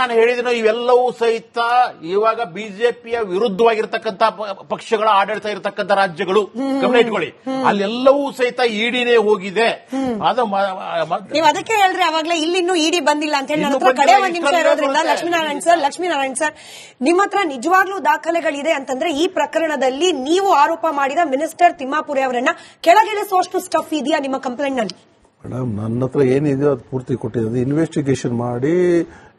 ನಾನು ಹೇಳಿದ್ರು ಇವೆಲ್ಲವೂ ಸಹಿತ ಇವಾಗ ಬಿಜೆಪಿಯ ವಿರುದ್ಧವಾಗಿರ್ತಕ್ಕಂಥ ಪಕ್ಷಗಳ ಆಡಳಿತ ಇರತಕ್ಕಂತ ರಾಜ್ಯಗಳು ಗಮನ ಇಟ್ಕೊಳ್ಳಿ. ಅಲ್ಲೆಲ್ಲವೂ ಸಹಿತ ಇಡಿನೇ ಹೋಗಿದೆ. ಅದು ನೀವು ಅದಕ್ಕೆ ಹೇಳ್ರಿ ಅವಾಗ್ಲೇ ಇಲ್ಲಿ ಇನ್ನೂ ಇಡಿ ಬಂದಿಲ್ಲ ಅಂತ ಹೇಳಿ ನನ್ನ ಕಡೆ ಒಂದ್ ನಿಮಿಷ ಇರೋದ್ರಿಂದ. ಲಕ್ಷ್ಮೀನಾರಾಯಣ್ ಸರ್ ಲಕ್ಷ್ಮೀನಾರಾಯಣ್ ಸರ್ ನಿಮ್ಮ ಹತ್ರ ನಿಜವಾಗ್ಲೂ ದಾಖಲೆಗಳಿದೆ ಅಂತಂದ್ರೆ ಈ ಪ್ರಕರಣದಲ್ಲಿ ನೀವು ಆರೋಪ ಮಾಡಿದ ಮಿನಿಸ್ಟರ್ ತಿಮ್ಮಾಪುರಿ ಅವರನ್ನ ಕೆಳಗಿಳಿಸುವಷ್ಟು ಸ್ಟಫ್ ಇದೆಯಾ ನಿಮ್ಮ ಕಂಪ್ಲೇಂಟ್ನಲ್ಲಿ ಮೇಡಮ್ ನನ್ನ ಹತ್ರ ಏನಿದೆಯೋ ಅದು ಪೂರ್ತಿ ಕೊಟ್ಟಿರೋದು ಇನ್ವೆಸ್ಟಿಗೇಷನ್ ಮಾಡಿ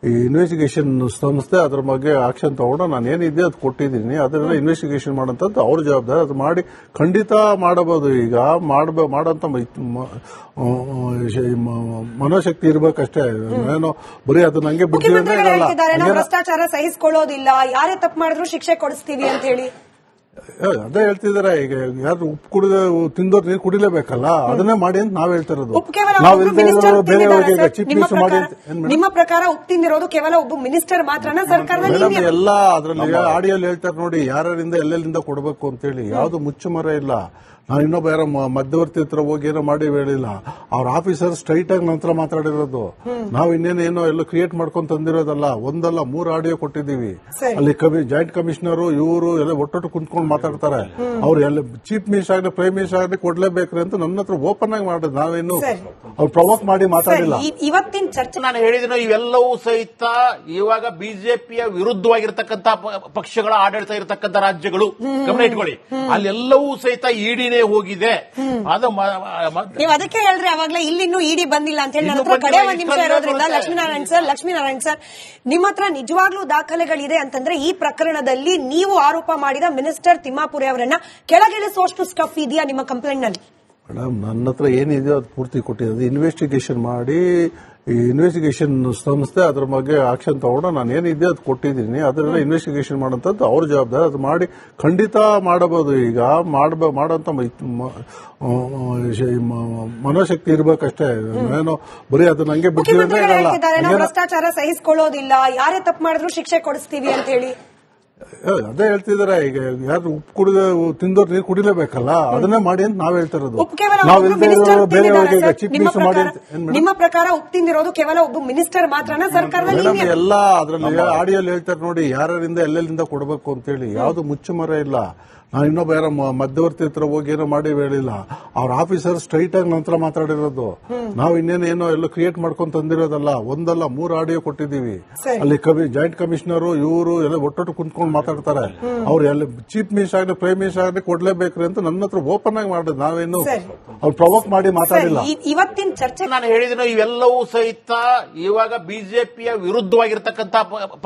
ಈ ಇನ್ವೆಸ್ಟಿಗೇಷನ್ ಸಂಸ್ಥೆ ಅದ್ರ ಬಗ್ಗೆ ಆಕ್ಷನ್ ತಗೊಂಡು ನಾನು ಏನಿದೆ ಅದು ಕೊಟ್ಟಿದ್ದೀನಿ. ಅದನ್ನ ಇನ್ವೆಸ್ಟಿಗೇಷನ್ ಮಾಡೋಂಥದ್ದು ಅವ್ರ ಜವಾಬ್ದಾರಿ. ಅದು ಮಾಡಿ ಖಂಡಿತ ಮಾಡಬಹುದು ಈಗ. ಮಾಡಬ ಮಾಡೋಂಥ ಮನೋಶಕ್ತಿ ಇರ್ಬೇಕಷ್ಟೇ. ಏನೋ ಬರೀ ಅದು ನಂಗೆ ಭ್ರಷ್ಟಾಚಾರ ಸಹಿಸಿಕೊಳ್ಳೋದಿಲ್ಲ. ಯಾರೇ ತಪ್ಪು ಮಾಡಿದ್ರು ಶಿಕ್ಷೆ ಕೊಡಿಸ್ತೀವಿ ಅಂತ ಹೇಳಿ. ಅದೇ ಹೇಳ್ತಿದಾರೆ ಈಗ ಯಾರು ಉಪ್ಪು ಕುಡಿದ ತಿಂದೋರ್ ನೀರು ಕುಡಿಲೇಬೇಕಲ್ಲ ಅದನ್ನೇ ಮಾಡಿ ಅಂತ ನಾವ್ ಹೇಳ್ತಿರೋದು. ಉಪ್ಪು ಕೇವಲ ನಾವ್ ಒಬ್ಬ ಚೀಫ್ ನಿಮ್ಮ ಮಿನಿಸ್ಟರ್ ಮಾಡಿ ಪ್ರಕಾರ- ಅಂತ ಏನ್ ಮೇಡಮ್? ನಿಮ್ಮ ಪ್ರಕಾರ ಉಪ್ಪು ತಿಂದಿರೋದು ಕೇವಲ ಒಬ್ಬ ಮಿನಿಸ್ಟರ್ ಮಾತ್ರನ ಸರ್ಕಾರದಲ್ಲಿ ಮೇಡಮ್ ನೀವು- ಎಲ್ಲ ಅದ್ರಲ್ಲಿ ಆಡಿಯೋಲಿ ಹೇಳ್ತಾರೆ ನೋಡಿ ಯಾರ್ಯಾರಿಂದ ಎಲ್ಲೆಲ್ಲಿಂದ ಕೊಡಬೇಕು ಅಂತೇಳಿ ಯಾವ್ದು ಮುಚ್ಚುಮರ ಇಲ್ಲ. ನಾನು ಇನ್ನೊಬ್ಬ ಯಾರೋ ಮ- ಮಧ್ಯವರ್ತಿ ಹತ್ರ ಹೋಗಿ ಏನೋ ಮಾಡಿ ಹೇಳಿಲ್ಲ. ಅವ್ರ ಆಫೀಸರ್ ಸ್ಟ್ರೈಟ್ ಆಗಿ ನಂತರ ಮಾತಾಡಿರೋದು. ನಾವು ಇನ್ನೇನು ಏನೋ ಎಲ್ಲ ಕ್ರಿಯೇಟ್ ಮಾಡ್ಕೊಂಡ್ ತಂದಿರೋದಲ್ಲ ಒಂದಲ್ಲ ಮೂರು ಆಡಿಯೋ ಕೊಟ್ಟಿದ್ದೀವಿ. ಸರಿ. ಅಲ್ಲಿ ಜಾಯಿಂಟ್ ಕಮಿಷನರ್ ಇವರು ಎಲ್ಲ ಒಟ್ಟೊಟ್ಟು ಕುಂತ್ಕೊಂಡು ಮಾತಾಡ್ತಾರೆ. ಅವ್ರು ಎಲ್ಲ ಚೀಫ್ ಮಿನಿಸ್ಟರ್ ಆಗಲಿ ಪ್ರೈಮ್ ಮಿನಿಸ್ಟರ್ ಆಗಲಿ ಕೊಡ್ಲೇಬೇಕ್ರಿ ಅಂತ ನನ್ನ ಹತ್ರ ಓಪನ್ ಆಗಿ ಮಾಡಿದ್ ನಾವೇನು. ಅವ್ರು ಪ್ರವೋಕ್ ಮಾಡಿ ಮಾತಾಡಿಲ್ಲ. ಇವತ್ತಿನ ಚರ್ಚೆ ನಾನು ಹೇಳಿದ್ರು ಇವೆಲ್ಲವೂ ಸಹಿತ ಇವಾಗ ಬಿಜೆಪಿಯ ವಿರುದ್ಧವಾಗಿರ್ತಕ್ಕಂತ ಪಕ್ಷಗಳ ಆಡಳಿತ ಇರತಕ್ಕಂತ ರಾಜ್ಯಗಳು. ಗಮನ ಇಟ್ಕೊಳ್ಳಿ. ಅಲ್ಲೆಲ್ಲವೂ ಸಹಿತ ಇಡಿನೇ ಹೋಗಿದೆ. ಅದು ನೀವು ಅದಕ್ಕೆ ಹೇಳಿದ್ರೆ ಅವಾಗಲೇ ಇಲ್ಲಿ ಇನ್ನೂ ಇಡಿ ಬಂದಿಲ್ಲ ಅಂತ ಹೇಳಿ ಕಡೆ ಒಂದ್ ನಿಮಿಷ ಇರೋದ್ರಿಂದ. ಲಕ್ಷ್ಮೀನಾರಾಯಣ್ ಸರ್ ಲಕ್ಷ್ಮೀನಾರಾಯಣ್ ಸರ್ ನಿಮ್ಮ ಹತ್ರ ನಿಜವಾಗ್ಲೂ ದಾಖಲೆಗಳಿದೆ ಅಂತಂದ್ರೆ ಈ ಪ್ರಕರಣದಲ್ಲಿ ನೀವು ಆರೋಪ ಮಾಡಿದ ಮಿನಿಸ್ಟರ್ ತಿಮ್ಮಾಪುರಿ ಅವರನ್ನ ಕೆಳಗಿಳಿಸುವಷ್ಟು ಸ್ಟಫ್ ಇದೆಯಾ ನಿಮ್ಮ ಕಂಪ್ಲೇಂಟ್ನಲ್ಲಿ? ಮೇಡಮ್ ನನ್ನ ಹತ್ರ ಏನಿದೆಯೋ ಅದು ಪೂರ್ತಿ ಕೊಟ್ಟಿರೋದು. ಇನ್ವೆಸ್ಟಿಗೇಷನ್ ಮಾಡಿ ಈ ಇನ್ವೆಸ್ಟಿಗೇಷನ್ ಸಂಸ್ಥೆ ಅದ್ರ ಬಗ್ಗೆ ಆಕ್ಷನ್ ತಗೊಂಡು ನಾನು ಏನಿದೆ ಅದು ಕೊಟ್ಟಿದ್ದೀನಿ. ಅದನ್ನ ಇನ್ವೆಸ್ಟಿಗೇಷನ್ ಮಾಡೋಂಥದ್ದು ಅವ್ರ ಜವಾಬ್ದಾರಿ. ಅದು ಮಾಡಿ ಖಂಡಿತ ಮಾಡಬಹುದು ಈಗ. ಮಾಡಬ ಮಾಡೋಂಥ ಮನೋಶಕ್ತಿ ಇರ್ಬೇಕಷ್ಟೇ. ಏನೋ ಬರೀ ಅದು ನಂಗೆ ಹಂಗೇನ- ಭ್ರಷ್ಟಾಚಾರ ಸಹಿಸಿಕೊಳ್ಳೋದಿಲ್ಲ. ಯಾರೇ ತಪ್ಪು ಮಾಡಿದ್ರು ಶಿಕ್ಷೆ ಕೊಡಿಸ್ತೀವಿ ಅಂತ ಹೇಳಿ. ಅದೇ ಹೇಳ್ತಿದಾರೆ ಈಗ ಯಾರು ಉಪ್ಪು ಕುಡಿದ ತಿಂದೋರ್ ನೀರು ಕುಡಿಲೇಬೇಕಲ್ಲ? ಅದನ್ನೇ ಮಾಡಿ ಅಂತ ನಾವ್ ಚೀಫ್ ಸರ್. ನಿಮ್ಮ ಮಾಡಿ ಪ್ರಕಾರ- ಅಂತ ಉಪ್ಪು ತಿಂದಿರೋದು ಕೇವಲ ಒಬ್ಬ ಮಿನಿಸ್ಟರ್ ಮಾತ್ರನ ಸರ್ಕಾರದಲ್ಲಿ ಎಲ್ಲ ಅದ್ರಲ್ಲಿ ಆಡಿಯೋಲಿ ಹೇಳ್ತಾರೆ ನೋಡಿ ಯಾರ್ಯಾರಿಂದ ಎಲ್ಲೆಲ್ಲಿಂದ ಕೊಡಬೇಕು ಅಂತೇಳಿ. ಯಾವ್ದು ಮುಚ್ಚುಮರ ಇಲ್ಲ. ನಾನು ಇನ್ನೊಬ್ಬ ಯಾರೋ ಮ- ಮಧ್ಯವರ್ತಿ ಹತ್ರ ಹೋಗಿ ಏನೋ ಮಾಡಿ ಹೇಳಿಲ್ಲ. ಅವ್ರ ಆಫೀಸರ್ ಸ್ಟ್ರೈಟ್ ಆಗಿ ನಂತರ ಮಾತಾಡಿರೋದು. ನಾವು ಇನ್ನೇನು ಏನೋ ಎಲ್ಲ ಕ್ರಿಯೇಟ್ ಮಾಡ್ಕೊಂಡ್ ತಂದಿರೋದಲ್ಲ ಒಂದಲ್ಲ ಮೂರು ಆಡಿಯೋ ಕೊಟ್ಟಿದ್ದೀವಿ. ಅಲ್ಲಿ ಕಮಿ ಜಾಯಿಂಟ್ ಕಮಿಷನರ್ ಇವರು ಎಲ್ಲ ಒಟ್ಟೊಟ್ಟು ಕುಂತ್ಕೊಂಡು ಮಾತಾಡ್ತಾರೆ. ಅವ್ರು ಎಲ್ಲ ಚೀಫ್ ಮಿನಿಸ್ಟರ್ ಆಗಲಿ ಪ್ರೈಮ್ ಮಿನಿಸ್ಟರ್ ಆಗಲಿ ಕೊಡ್ಲೇಬೇಕ್ರಿ ಅಂತ ನನ್ನ ಹತ್ರ ಓಪನ್ ಆಗಿ ಮಾಡಿದ್ ನಾವೇನು. ಅವ್ರು ಪ್ರವೋಕ್ ಮಾಡಿ ಮಾತಾಡಿಲ್ಲ. ಇವತ್ತಿನ ಚರ್ಚೆ ನಾನು ಹೇಳಿದ್ರು ಇವೆಲ್ಲವೂ ಸಹಿತ ಇವಾಗ ಬಿಜೆಪಿಯ ವಿರುದ್ಧವಾಗಿರ್ತಕ್ಕಂಥ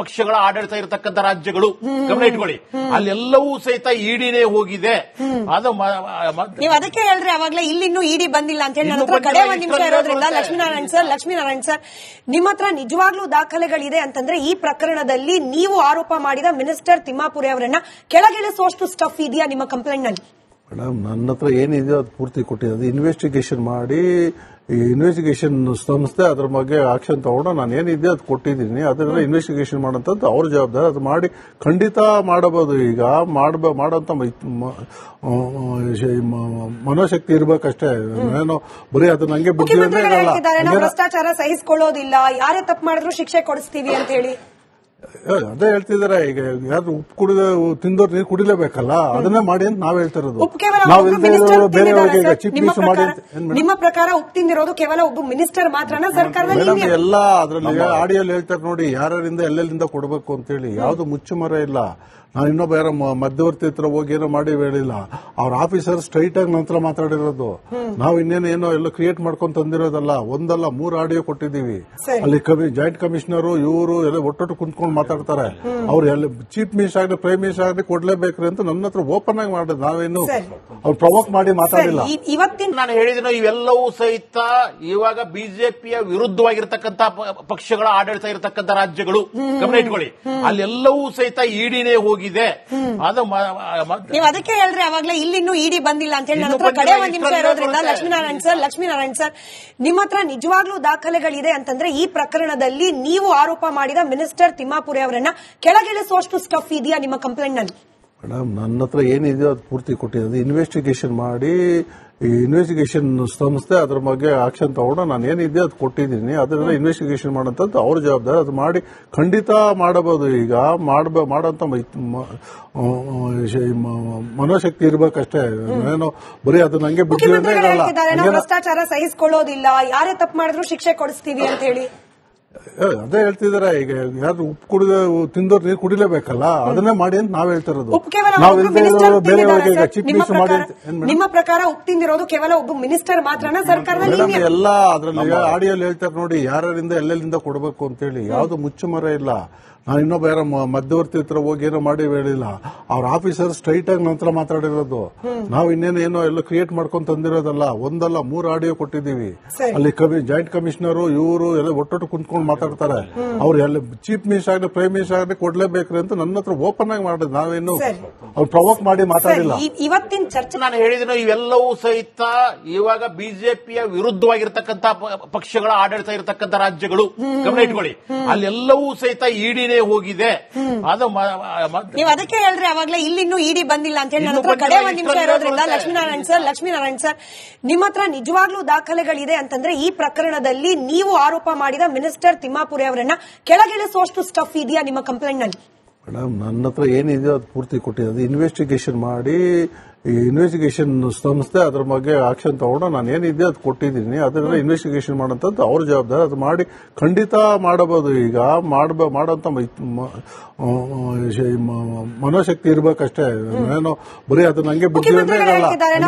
ಪಕ್ಷಗಳ ಆಡಳಿತ ಇರತಕ್ಕಂತ ರಾಜ್ಯಗಳು. ಗಮನ ಇಟ್ಕೊಳ್ಳಿ. ಅಲ್ಲೆಲ್ಲವೂ ಸಹಿತ ಇಡಿನೇ ಹೋಗಿದೆ. ಅದು ನೀವು ಅದಕ್ಕೆ ಹೇಳಿದ್ರೆ ಅವಾಗಲೇ ಇಲ್ಲಿ ಇನ್ನೂ ಇಡಿ ಬಂದಿಲ್ಲ ಅಂತ ಹೇಳಿ ನನ್ನ ಹತ್ರ ಕಡೆ ಒಂದ್ ನಿಮಿಷ ಇರೋದ್ರಿಂದ. ಲಕ್ಷ್ಮೀನಾರಾಯಣ್ ಸರ್ ಲಕ್ಷ್ಮೀನಾರಾಯಣ್ ಸರ್ ನಿಮ್ಮ ಹತ್ರ ನಿಜವಾಗ್ಲೂ ದಾಖಲೆಗಳಿದೆ ಅಂತಂದ್ರೆ ಈ ಪ್ರಕರಣದಲ್ಲಿ ನೀವು ಆರೋಪ ಮಾಡಿದ ಮಿನಿಸ್ಟರ್ ತಿಮ್ಮಾಪುರಿ ಅವರನ್ನ ಕೆಳಗಿಳಿಸುವಷ್ಟು ಸ್ಟಫ್ ಇದೆಯಾ ನಿಮ್ಮ ಕಂಪ್ಲೇಂಟ್ನಲ್ಲಿ? ಮೇಡಮ್ ನನ್ನ ಹತ್ರ ಏನಿದೆಯೋ ಅದು ಪೂರ್ತಿ ಕೊಟ್ಟಿರೋದು. ಇನ್ವೆಸ್ಟಿಗೇಷನ್ ಮಾಡಿ ಈ ಇನ್ವೆಸ್ಟಿಗೇಷನ್ ಸಂಸ್ಥೆ ಅದ್ರ ಬಗ್ಗೆ ಆಕ್ಷನ್ ತಗೊಂಡು ನಾನು ಏನಿದೆ ಅದು ಕೊಟ್ಟಿದ್ದೀನಿ. ಅದನ್ನ ಇನ್ವೆಸ್ಟಿಗೇಷನ್ ಮಾಡೋಂಥದ್ದು ಅವ್ರ ಜವಾಬ್ದಾರಿ. ಅದು ಮಾಡಿ ಖಂಡಿತ ಮಾಡಬಹುದು ಈಗ. ಮಾಡಬ ಮಾಡೋಂಥ ಮನೋಶಕ್ತಿ ಇರ್ಬೇಕಷ್ಟೇ. ಏನೋ ಬರೀ ಅದು ನಂಗೆ ಬುದ್ಧಿ ಭ್ರಷ್ಟಾಚಾರ ಸಹಿಸಿಕೊಳ್ಳೋದಿಲ್ಲ. ಯಾರೇ ತಪ್ಪು ಮಾಡಿದ್ರು ಶಿಕ್ಷೆ ಕೊಡಿಸ್ತೀವಿ ಅಂತ ಹೇಳಿ. ಅದೇ ಹೇಳ್ತಿದಾರೆ ಈಗ ಯಾರು ಉಪ್ಪು ಕುಡಿದ ತಿಂದೋರ್ ನೀರು ಕುಡಿಲೇಬೇಕಲ್ಲ ಅದನ್ನೇ ಮಾಡಿ ಅಂತ ನಾವ್ ಹೇಳ್ತಿರೋದು. ನಾವು ಈಗ ಚೀಫ್ ಮಿನಿಸ್ಟರ್ ಮಾಡಿ ಅಂತ ನಿಮ್ಮ ಪ್ರಕಾರ ಉಪ್ಪು ತಿಂದಿರೋದು ಕೇವಲ ಒಬ್ಬ ಮಿನಿಸ್ಟರ್ ಮಾತ್ರನ ಸರ್ಕಾರದಲ್ಲಿ ಎಲ್ಲ ಅದ್ರಲ್ಲಿ ಆಡಿಯೋಲಿ ಹೇಳ್ತಾರೆ ನೋಡಿ ಯಾರ್ಯಾರಿಂದ ಎಲ್ಲೆಲ್ಲಿಂದ ಕೊಡಬೇಕು ಅಂತೇಳಿ ಯಾವ್ದು ಮುಚ್ಚುಮರ ಇಲ್ಲ. ನಾನು ಇನ್ನೊಬ್ಬ ಯಾರ ಮಧ್ಯವರ್ತಿ ಹತ್ರ ಹೋಗಿ ಏನೋ ಮಾಡಿ ಹೇಳಿಲ್ಲ. ಅವ್ರ ಆಫೀಸರ್ ಸ್ಟ್ರೈಟ್ ಆಗಿ ನಂತರ ಮಾತಾಡಿರೋದು. ನಾವು ಇನ್ನೇನು ಏನೋ ಎಲ್ಲ ಕ್ರಿಯೇಟ್ ಮಾಡ್ಕೊಂಡ್ ತಂದಿರೋದಲ್ಲ ಒಂದಲ್ಲ ಮೂರು ಆಡಿಯೋ ಕೊಟ್ಟಿದ್ದೀವಿ. ಅಲ್ಲಿ ಜಾಯಿಂಟ್ ಕಮಿಷನರ್ ಇವರು ಎಲ್ಲ ಒಟ್ಟೊಟ್ಟು ಕುಂತ್ಕೊಂಡು ಮಾತಾಡ್ತಾರೆ. ಅವ್ರು ಎಲ್ಲ ಚೀಫ್ ಮಿನಿಸ್ಟರ್ ಆಗಲಿ ಪ್ರೈಮ್ ಮಿನಿಸ್ಟರ್ ಆಗಲಿ ಕೊಡ್ಲೇಬೇಕ್ರಿ ಅಂತ ನನ್ನ ಹತ್ರ ಓಪನ್ ಆಗಿ ಮಾಡಿದ್. ನಾವೇನು. ಅವ್ರು ಪ್ರವೋಕ್ ಮಾಡಿ ಮಾತಾಡಿಲ್ಲ. ಇವತ್ತಿನ ನಾನು ಹೇಳಿದ್ರು ಇವೆಲ್ಲವೂ ಸಹಿತ ಇವಾಗ ಬಿಜೆಪಿಯ ವಿರುದ್ಧವಾಗಿರ್ತಕ್ಕಂತ ಪಕ್ಷಗಳ ಆಡಳಿತ ಇರತಕ್ಕಂತ ರಾಜ್ಯಗಳು. ಗಮನ ಇಟ್ಕೊಳ್ಳಿ. ಅಲ್ಲೆಲ್ಲವೂ ಸಹಿತ ಇಡಿನೇ ಹೋಗಿದೆ. ಅದು ನೀವು ಅದಕ್ಕೆ ಹೇಳಿದ್ರೆ ಅವಾಗ್ಲೇ ಇಲ್ಲಿ ಇನ್ನೂ ಇಡಿ ಬಂದಿಲ್ಲ ಅಂತ ಹೇಳಿ. ನನ್ನ ಇನ್ನೂ ಹತ್ರ ಕಡೆ ಒಂದು ಒಂದ್ ನಿಮಿಷ ಇರೋದ್ರಿಂದ ಲಕ್ಷ್ಮೀನಾರಾಯಣ್ ಸರ್ ಲಕ್ಷ್ಮೀನಾರಾಯಣ್ ಸರ್ ನಿಮ್ಮ ಹತ್ರ ನಿಜವಾಗ್ಲೂ ದಾಖಲೆಗಳಿದೆ ಅಂತಂದ್ರೆ ಈ ಪ್ರಕರಣದಲ್ಲಿ ನೀವು ಆರೋಪ ಮಾಡಿದ ಮಿನಿಸ್ಟರ್ ತಿಮ್ಮಾಪುರಿ ಅವರನ್ನ ಕೆಳಗಿಳಿಸುವಷ್ಟು ಸ್ಟಫ್ ಇದೆಯಾ ನಿಮ್ಮ ಕಂಪ್ಲೇಂಟ್ನಲ್ಲಿ? ಮೇಡಮ್ ನನ್ನ ಹತ್ರ ಏನಿದೆಯೋ ಅದು ಪೂರ್ತಿ ಕೊಟ್ಟಿರೋದು. ಇನ್ವೆಸ್ಟಿಗೇಷನ್ ಮಾಡಿ ಈ ಇನ್ವೆಸ್ಟಿಗೇಷನ್ ಸಂಸ್ಥೆ ಅದ್ರ ಬಗ್ಗೆ ಆಕ್ಷನ್ ತಗೊಂಡು ನಾನು ಏನಿದೆ ಅದು ಕೊಟ್ಟಿದ್ದೀನಿ. ಅದನ್ನ ಇನ್ವೆಸ್ಟಿಗೇಷನ್ ಮಾಡೋಂಥದ್ದು ಅವ್ರ ಜವಾಬ್ದಾರಿ ಅದು ಮಾಡಿ ಖಂಡಿತ ಮಾಡಬಹುದು. ಈಗ ಮಾಡಬ ಮಾಡೋಂಥ ಮನೋಶಕ್ತಿ ಇರ್ಬೇಕಷ್ಟೇ. ಏನೋ ಬರೀ ಅದು ನಂಗೆ ಬಿಟ್ಟು ಭ್ರಷ್ಟಾಚಾರ ಸಹಿಸಿಕೊಳ್ಳೋದಿಲ್ಲ. ಯಾರೇ ತಪ್ಪು ಮಾಡಿದ್ರು ಶಿಕ್ಷೆ ಕೊಡಿಸ್ತೀವಿ ಅಂತ ಹೇಳಿ. ಅದೇ ಹೇಳ್ತಿದಾರೆ ಈಗ ಯಾರು ಉಪ್ಪು ಕುಡಿದ ತಿಂದವ್ರು ನೀರು ಕುಡಿಲೇಬೇಕಲ್ಲ ಅದನ್ನೇ ಮಾಡಿ ಅಂತ ನಾವ್ ಹೇಳ್ತಿರೋದು. ನಾವು ಬೇರೆ ಈಗ ಚೀಫ್ ಮಿನಿಸ್ಟರ್ ಮಾಡಿ ನಿಮ್ಮ ಪ್ರಕಾರ ಉಪ್ಪು ತಿಂದಿರೋದು ಕೇವಲ ಒಬ್ಬ ಮಿನಿಸ್ಟರ್ ಮಾತ್ರನ? ಸರ್ಕಾರದಲ್ಲಿ ಎಲ್ಲ ಅದ್ರಲ್ಲಿ ಆಡಿಯೋಲಿ ಹೇಳ್ತಾರೆ ನೋಡಿ ಯಾರಿಂದ ಎಲ್ಲೆಲ್ಲಿಂದ ಕೊಡಬೇಕು ಅಂತೇಳಿ ಯಾವ್ದು ಮುಚ್ಚುಮರ ಇಲ್ಲ. ನಾನು ಇನ್ನೊಬ್ಬ ಯಾರ ಮ- ಮಧ್ಯವರ್ತಿ ಹತ್ರ ಹೋಗಿ ಏನೋ ಮಾಡಿ ಹೇಳಿಲ್ಲ. ಅವ್ರ ಆಫೀಸರ್ ಸ್ಟ್ರೈಟ್ ಆಗಿ ನಂತರ ಮಾತಾಡಿರೋದು. ನಾವು ಇನ್ನೇನು ಏನೋ ಎಲ್ಲ ಕ್ರಿಯೇಟ್ ಮಾಡ್ಕೊಂಡ್ ತಂದಿರೋದಲ್ಲ ಒಂದಲ್ಲ ಮೂರು ಆಡಿಯೋ ಕೊಟ್ಟಿದೀವಿ. ಅಲ್ಲಿ ಜಾಯಿಂಟ್ ಕಮಿಷನರ್ ಇವರು ಎಲ್ಲ ಒಟ್ಟೊಟ್ಟು ಕುಂತ್ಕೊಂಡು ಮಾತಾಡ್ತಾರೆ. ಅವ್ರು ಎಲ್ಲ ಚೀಫ್ ಮಿನಿಸ್ಟರ್ ಆಗಲಿ ಪ್ರೈಮ್ ಮಿನಿಸ್ಟರ್ ಆಗಲಿ ಕೊಡ್ಲೇಬೇಕ್ರಿ ಅಂತ ನನ್ನ ಹತ್ರ ಓಪನ್ ಆಗಿ ಮಾಡಿದ್ ನಾವೇನು. ಅವ್ರು ಪ್ರವೋಕ್ ಮಾಡಿ ಮಾತಾಡಿಲ್ಲ. ಇವತ್ತಿನ ಚರ್ಚೆ ನಾನು ಹೇಳಿದ್ರು ಇವೆಲ್ಲವೂ ಸಹಿತ ಇವಾಗ ಬಿಜೆಪಿಯ ವಿರುದ್ಧವಾಗಿರ್ತಕ್ಕಂಥ ಪ- ಪಕ್ಷಗಳ ಆಡಳಿತ ಇರತಕ್ಕಂತ ರಾಜ್ಯಗಳು. ಗಮನ ಇಟ್ಕೊಳ್ಳಿ. ಅಲ್ಲೆಲ್ಲವೂ ಸಹಿತ ಇಡಿನೇ ಹೋಗಿದೆ. ಅದು ನೀವು ಅದಕ್ಕೆ ಹೇಳ್ರಿ ಅವಾಗಲೇ ಇಲ್ಲಿ ಇನ್ನೂ ಇಡಿ ಬಂದಿಲ್ಲ ಅಂತ ಹೇಳಿ ನನ್ನ ಇನ್ನೂ ಹತ್ರ ಕಡೆ ಒಂದ್ ನಿಮಿಷ ಇರೋದ್ರಿಂದ. ಲಕ್ಷ್ಮೀನಾರಾಯಣ್ ಸರ್ ಲಕ್ಷ್ಮೀನಾರಾಯಣ್ ಸರ್ ನಿಮ್ಮ ಹತ್ರ ನಿಜವಾಗ್ಲೂ ದಾಖಲೆಗಳಿದೆ ಅಂತಂದ್ರೆ ಈ ಪ್ರಕರಣದಲ್ಲಿ ನೀವು ಆರೋಪ ಮಾಡಿದ ಮಿನಿಸ್ಟರ್ ತಿಮ್ಮಾಪುರಿ ಅವರನ್ನ ಕೆಳಗಿಳಿಸುವಷ್ಟು ಸ್ಟಫ್ ಇದೆಯಾ ನಿಮ್ಮ ಕಂಪ್ಲೇಂಟ್ನಲ್ಲಿ? ಮೇಡಮ್ ನನ್ನ ಹತ್ರ ಏನಿದೆಯೋ ಅದು ಪೂರ್ತಿ ಕೊಟ್ಟಿರೋದು. ಇನ್ವೆಸ್ಟಿಗೇಷನ್ ಮಾಡಿ ಈ ಇನ್ವೆಸ್ಟಿಗೇಷನ್ ಸಂಸ್ಥೆ ಅದ್ರ ಬಗ್ಗೆ ಆಕ್ಷನ್ ತಗೊಂಡು ನಾನು ಏನಿದೆಯೋ ಅದು ಕೊಟ್ಟಿದ್ದೀನಿ. ಅದನ್ನ ಇನ್ವೆಸ್ಟಿಗೇಷನ್ ಮಾಡೋಂಥದ್ದು ಅವ್ರ ಜವಾಬ್ದಾರಿ. ಅದು ಮಾಡಿ ಖಂಡಿತ ಮಾಡಬಹುದು. ಈಗ ಮಾಡಬ ಮಾಡೋಂಥ ಮನೋಶಕ್ತಿ ಇರ್ಬೇಕಷ್ಟೇ. ಏನೋ ಬರೀ ಅದು ಹಂಗೆ ಬುದ್ಧಿ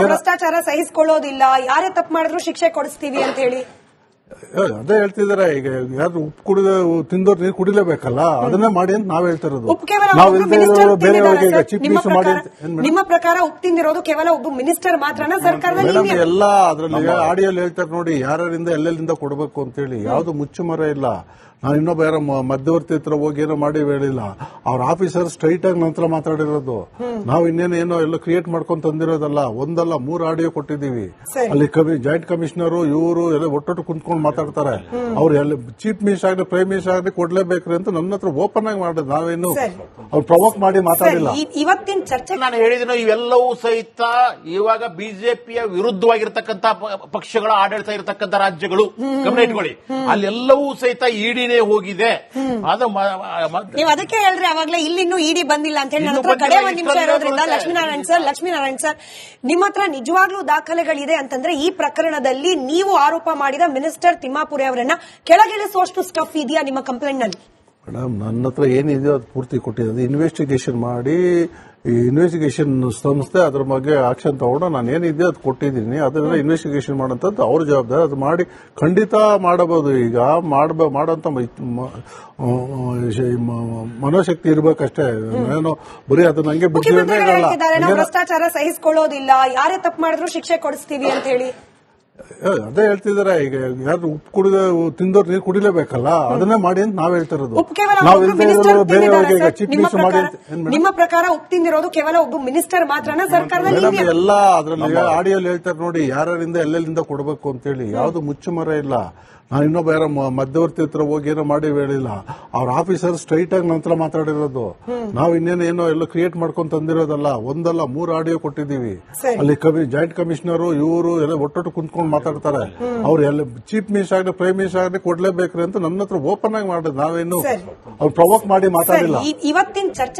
ಭ್ರಷ್ಟಾಚಾರ ಸಹಿಸಿಕೊಳ್ಳೋದಿಲ್ಲ. ಯಾರೇ ತಪ್ಪು ಮಾಡಿದ್ರು ಶಿಕ್ಷೆ ಕೊಡಿಸ್ತೀವಿ ಅಂತ ಹೇಳಿ ಅದೇ ಹೇಳ್ತಿದಾರೆ ಈಗ ಯಾರು ಉಪ್ಪು ಕುಡಿದ ತಿಂದವ್ರು ನೀರು ಕುಡಿಲೇಬೇಕಲ್ಲ ಅದನ್ನೇ ಮಾಡಿ ಅಂತ ನಾವ್ ಹೇಳ್ತಿರೋದು. ಬೇರೆಯವ್ರಿಗೆ ಮಾಡಿ ಅಂತ? ನಿಮ್ಮ ಪ್ರಕಾರ ಉಪ್ಪು ತಿಂದಿರೋದು ಕೇವಲ ಒಬ್ಬ ಮಿನಿಸ್ಟರ್ ಮಾತ್ರನ ಸರ್ಕಾರದಲ್ಲಿ ಎಲ್ಲ ಅದ್ರಲ್ಲಿ ಆಡಿಯೋಲಿ ಹೇಳ್ತಾರೆ ನೋಡಿ ಯಾರ್ಯಾರಿಂದ ಎಲ್ಲೆಲ್ಲಿಂದ ಕೊಡಬೇಕು ಅಂತೇಳಿ ಯಾವ್ದು ಮುಚ್ಚುಮರ ಇಲ್ಲ. ನಾನು ಇನ್ನೊಬ್ಬ ಯಾರ ಮಧ್ಯವರ್ತಿ ಹತ್ರ ಹೋಗಿ ಏನೋ ಮಾಡಿ ಹೇಳಿಲ್ಲ. ಅವ್ರ ಆಫೀಸರ್ ಸ್ಟ್ರೈಟ್ ಆಗಿ ನಂತರ ಮಾತಾಡಿರೋದು. ನಾವು ಇನ್ನೇನು ಏನೋ ಎಲ್ಲ ಕ್ರಿಯೇಟ್ ಮಾಡ್ಕೊಂಡ್ ತಂದಿರೋದಲ್ಲ ಒಂದಲ್ಲ ಮೂರು ಆಡಿಯೋ ಕೊಟ್ಟಿದ್ದೀವಿ. ಅಲ್ಲಿ ಜಾಯಿಂಟ್ ಕಮಿಷನರ್ ಇವರು ಎಲ್ಲ ಒಟ್ಟೊಟ್ಟು ಕುಂತ್ಕೊಂಡು ಮಾತಾಡ್ತಾರೆ. ಅವ್ರು ಎಲ್ಲ ಚೀಫ್ ಮಿನಿಸ್ಟರ್ ಆಗಲಿ ಪ್ರೈಮ್ ಮಿನಿಸ್ಟರ್ ಆಗಲಿ ಕೊಡ್ಲೇಬೇಕ್ರಿ ಅಂತ ನನ್ನ ಹತ್ರ ಓಪನ್ ಆಗಿ ಮಾಡಿದ್. ನಾವೇನು. ಅವ್ರು ಪ್ರವೋಕ್ ಮಾಡಿ ಮಾತಾಡಿಲ್ಲ. ಇವತ್ತಿನ ಚರ್ಚೆ ನಾನು ಹೇಳಿದನು ಇವೆಲ್ಲವೂ ಸಹಿತ ಇವಾಗ ಬಿಜೆಪಿಯ ವಿರುದ್ಧವಾಗಿರ್ತಕ್ಕಂಥ ಪ- ಪಕ್ಷಗಳ ಆಡಳಿತ ಇರತಕ್ಕಂತ ರಾಜ್ಯಗಳು. ಗಮನ ಇಟ್ಕೊಳ್ಳಿ. ಅಲ್ಲೆಲ್ಲವೂ ಸಹಿತ ಇಡಿನೇ ಹೋಗಿದೆ. ಅದು ನೀವು ಅದಕ್ಕೆ ಹೇಳ್ರಿ ಅವಾಗಲೇ ಇಲ್ಲಿ ಇನ್ನೂ ಇಡಿ ಬಂದಿಲ್ಲ ಅಂತ ಹೇಳಿ ನನ್ನ ಕಡೆ ಒಂದ್ ನಿಮಿಷ ಇರೋದ್ರಿಂದ ಲಕ್ಷ್ಮೀನಾರಾಯಣ್ ಸರ್ ಲಕ್ಷ್ಮೀನಾರಾಯಣ್ ಸರ್ ನಿಮ್ಮ ಹತ್ರ ನಿಜವಾಗ್ಲೂ ದಾಖಲೆಗಳಿದೆ ಅಂತಂದ್ರೆ ಈ ಪ್ರಕರಣದಲ್ಲಿ ನೀವು ಆರೋಪ ಮಾಡಿದ ಮಿನಿಸ್ಟರ್ ತಿಮ್ಮಾಪುರಿ ಅವರನ್ನ ಕೆಳಗಿಳಿಸುವಷ್ಟು ಸ್ಟಫ್ ಇದೆಯಾ ನಿಮ್ಮ ಕಂಪ್ಲೇಂಟ್ನಲ್ಲಿ? ಮೇಡಮ್ ನನ್ನ ಹತ್ರ ಏನಿದೆಯೋ ಅದು ಪೂರ್ತಿ ಕೊಟ್ಟಿದ್ದು ಇನ್ವೆಸ್ಟಿಗೇಷನ್ ಮಾಡಿ ಈ ಇನ್ವೆಸ್ಟಿಗೇಷನ್ ಸಂಸ್ಥೆ ಅದ್ರ ಬಗ್ಗೆ ಆಕ್ಷನ್ ತಗೊಂಡು ನಾನು ಏನಿದೆಯೋ ಅದು ಕೊಟ್ಟಿದ್ದೀನಿ. ಅದನ್ನ ಇನ್ವೆಸ್ಟಿಗೇಷನ್ ಮಾಡೋಂಥದ್ದು ಅವ್ರ ಜವಾಬ್ದಾರಿ. ಅದು ಮಾಡಿ ಖಂಡಿತ ಮಾಡಬಹುದು. ಈಗ ಮಾಡಬ ಮಾಡೋಂಥ ಮನೋಶಕ್ತಿ ಇರ್ಬೇಕಷ್ಟೇ. ಏನೋ ಬರೀ ಅದು ಹಂಗೆ ನಾವು ಭ್ರಷ್ಟಾಚಾರ ಸಹಿಸಿಕೊಳ್ಳೋದಿಲ್ಲ. ಯಾರೇ ತಪ್ಪು ಮಾಡಿದ್ರು ಶಿಕ್ಷೆ ಕೊಡಿಸ್ತೀವಿ ಅಂತ ಹೇಳಿ. ಅದೇ ಹೇಳ್ತಿದಾರೆ ಈಗ ಯಾರು ಉಪ್ಪು ಕುಡಿದ ತಿಂದವ್ರು ನೀರು ಕುಡಿಲೇಬೇಕಲ್ಲ ಅದನ್ನೇ ಮಾಡಿ ಅಂತ ನಾವ್ ಹೇಳ್ತಿರೋದು. ಬೇರೆಯವ್ರಿಗೆ ಚೀಫ್ ನಿಮ್ಮ ಮಿನಿಸ್ಟರ್ ಮಾಡಿ ಪ್ರಕಾರ-? ನಿಮ್ಮ ಉಪ್ಪು ತಿಂದಿರೋದು ಕೇವಲ ಒಬ್ಬ ಮಿನಿಸ್ಟರ್ ಮಾತ್ರನ? ಸರ್ಕಾರದಲ್ಲಿ ಎಲ್ಲ ಅದ್ರಲ್ಲಿ ಆಡಿಯೋಲಿ ಹೇಳ್ತಾರೆ ನೋಡಿ ಯಾರಿಂದ ಎಲ್ಲೆಲ್ಲಿಂದ ಕೊಡಬೇಕು ಅಂತೇಳಿ ಯಾವ್ದು ಮುಚ್ಚುಮರ ಇಲ್ಲ. ನಾನು ಇನ್ನೊಬ್ಬ ಯಾರೋ ಮಧ್ಯವರ್ತಿ ಹತ್ರ ಹೋಗಿ ಏನೋ ಮಾಡಿ ಹೇಳಿಲ್ಲ. ಅವ್ರ ಆಫೀಸರ್ ಸ್ಟ್ರೈಟ್ ಆಗಿ ನಂತರ ಮಾತಾಡಿರೋದು. ನಾವು ಇನ್ನೇನು ಏನೋ ಎಲ್ಲ ಕ್ರಿಯೇಟ್ ಮಾಡ್ಕೊಂಡ್ ತಂದಿರೋದಲ್ಲ ಒಂದಲ್ಲ ಮೂರು ಆಡಿಯೋ ಕೊಟ್ಟಿದ್ದೀವಿ. ಅಲ್ಲಿ ಜಾಯಿಂಟ್ ಕಮಿಷನರ್ ಇವರು ಎಲ್ಲ ಒಟ್ಟೊಟ್ಟು ಕುಂತ್ಕೊಂಡು ಮಾತಾಡ್ತಾರೆ. ಅವ್ರು ಎಲ್ಲ ಚೀಫ್ ಮಿನಿಸ್ಟರ್ ಆಗಲಿ ಪ್ರೈಮ್ ಮಿನಿಸ್ಟರ್ ಆಗಲಿ ಕೊಡ್ಲೇಬೇಕ್ರಿ ಅಂತ ನನ್ನ ಹತ್ರ ಓಪನ್ ಆಗಿ ಮಾಡೋದು ನಾವೇನು. ಅವ್ರು ಪ್ರವೋಕ್ ಮಾಡಿ ಮಾತಾಡಿಲ್ಲ. ಇವತ್ತಿನ ಚರ್ಚೆ